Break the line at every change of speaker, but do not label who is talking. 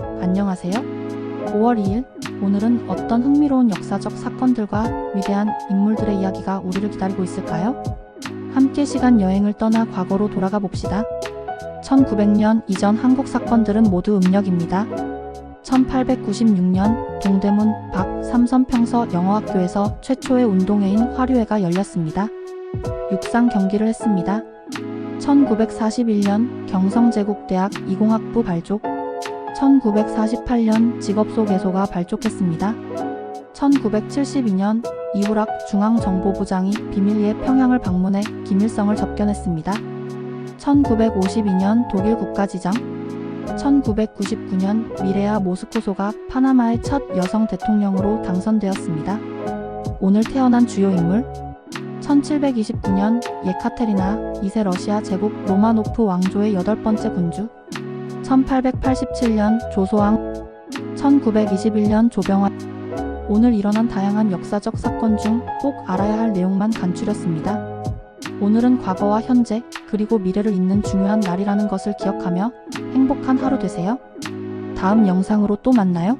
안녕하세요. 5월 2일, 오늘은 어떤 흥미로운 역사적 사건들과 위대한 인물들의 이야기가 우리를 기다리고 있을까요? 함께 시간 여행을 떠나 과거로 돌아가 봅시다. 1900년 이전 한국 사건들은 모두 음력입니다. 1896년 동대문 박 삼선평서 영어학교에서 최초의 운동회인 화류회가 열렸습니다. 육상 경기를 했습니다. 1941년 경성제국대학 이공학부 발족 1948년 직업소 개소가 발족했습니다. 1972년 이후락 중앙정보부장이 비밀리에 평양을 방문해 김일성을 접견했습니다. 1952년 독일 국가지정 1999년 미레아 모스코소가 파나마의 첫 여성 대통령으로 당선되었습니다. 오늘 태어난 주요 인물 1729년 예카테리나 2세 러시아 제국 로마노프 왕조의 여덟 번째 군주 1887년 조소왕 1921년 조병환 오늘 일어난 다양한 역사적 사건 중 꼭 알아야 할 내용만 간추렸습니다. 오늘은 과거와 현재 그리고 미래를 잇는 중요한 날이라는 것을 기억하며 행복한 하루 되세요. 다음 영상으로 또 만나요.